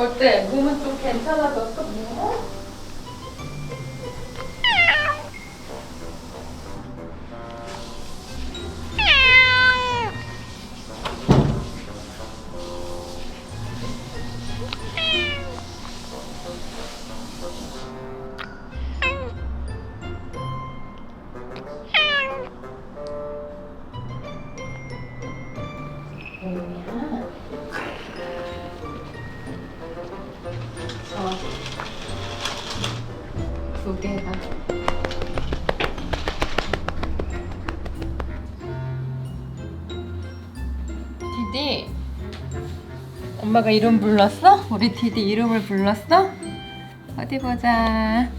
어때? 몸은 좀 괜찮아졌어? 뭐? 뭐야? 디디, 엄마가 이름 불렀어? 우리 디디 이름을 불렀어? 어디 보자.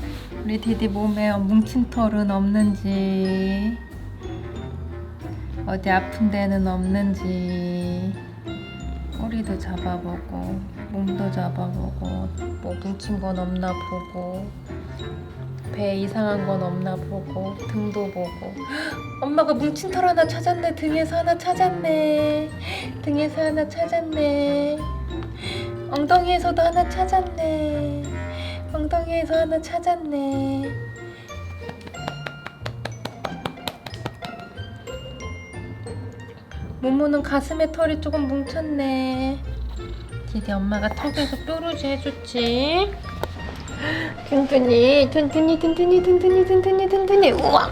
우리 디디 몸에 뭉친 털은 없는지, 어디 아픈 데는 없는지, 꼬리도 잡아보고, 몸도 잡아보고, 뭐 뭉친 건 없나 보고, 배 이상한 건 없나 보고, 등도 보고. 엄마가 뭉친 털 하나 찾았네. 등에서 하나 찾았네. 등에서 하나 찾았네. 엉덩이에서도 하나 찾았네. 엉덩이에서 하나 찾았네. 모모는 가슴에 털이 조금 뭉쳤네. 디디 엄마가 턱에서 뾰루지 해줬지. 튼튼이, 튼튼이, 튼튼이, 튼튼이, 튼튼이, 튼튼이. 우와.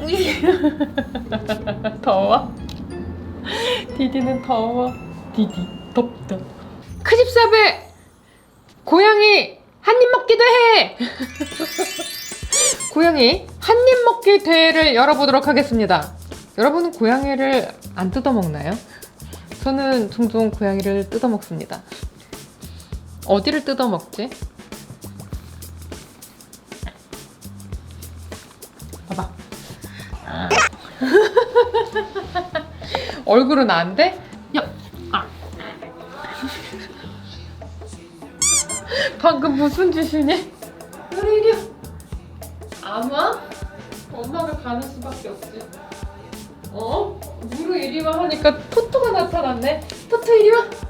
더워? 디디는 더워. 디디 덥다. 크집사배 고양이 한 입 먹기 대회. 고양이 한 입 먹기 대회를 열어보도록 하겠습니다. 여러분은 고양이를 안 뜯어 먹나요? 저는 종종 고양이를 뜯어 먹습니다. 어디를 뜯어 먹지? 봐봐. 아. 얼굴은 안 돼? 야, 아. 방금 무슨 짓이니? 안 와? 엄마가 가는 수밖에 없지. 어? 무르 이리 와 하니까 토토가 나타났네. 토토 이리 와.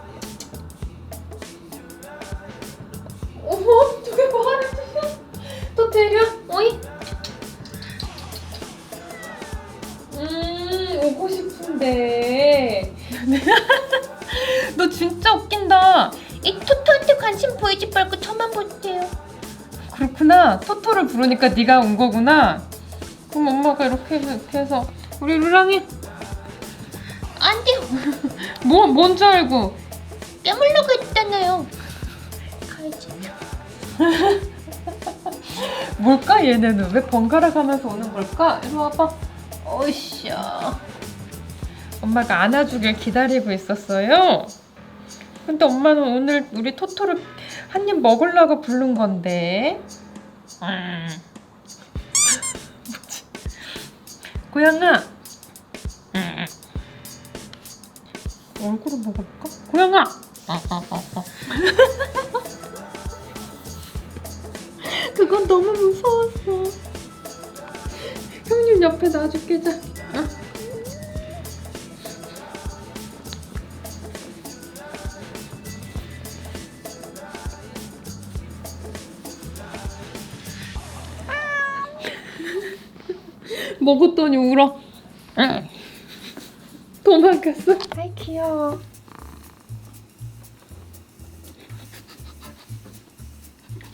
너 진짜 웃긴다. 이 토토한테 관심 보이지 말고 저만 보세요. 그렇구나. 토토를 부르니까 네가 온 거구나. 그럼 엄마가 이렇게 해서, 이렇게 해서 우리 루랑이 안 돼요. 뭐 뭔지 알고 깨물려고 했잖아요. 가야지. 뭘까 얘네는 왜 번갈아 가면서 오는 걸까? 이리 와봐. 어이씨야. 엄마가 안아주길 기다리고 있었어요. 근데 엄마는 오늘 우리 토토를 한 입 먹으려고 부른 건데. 음. 뭐지? 고양아. 음. 얼굴을 먹어볼까? 고양아. 그건 너무 무서웠어. 형님 옆에 놔줄게 자. 먹었더니 울어. 도망갔어. 아이 귀여워.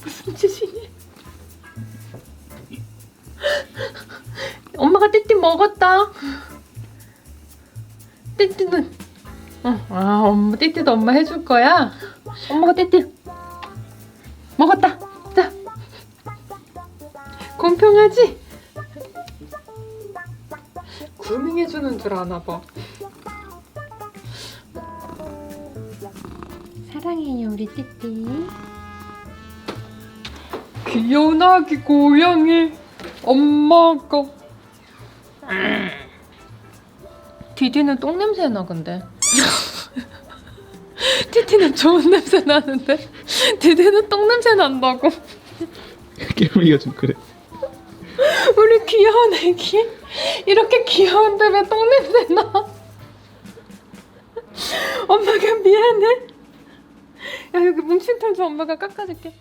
무슨 짓이니? 엄마가 띠띠 먹었다. 띠띠는 어, 아 엄마 띠띠도 엄마 해줄 거야. 엄마가 띠띠 먹었다. 자 공평하지? 그루밍 해주는 줄 아나 봐. 사랑해요 우리 띠띠. 귀여운 아기 고양이 엄마가 디디는 똥 냄새 나 근데 티티는 좋은 냄새 나는데 디디는 똥 냄새 난다고 깨물이가 좀 그래. 우리 귀여운 애기 이렇게 귀여운데 왜 똥 냄새 나 엄마가 미안해. 야 여기 뭉친 털 좀 엄마가 깎아줄게.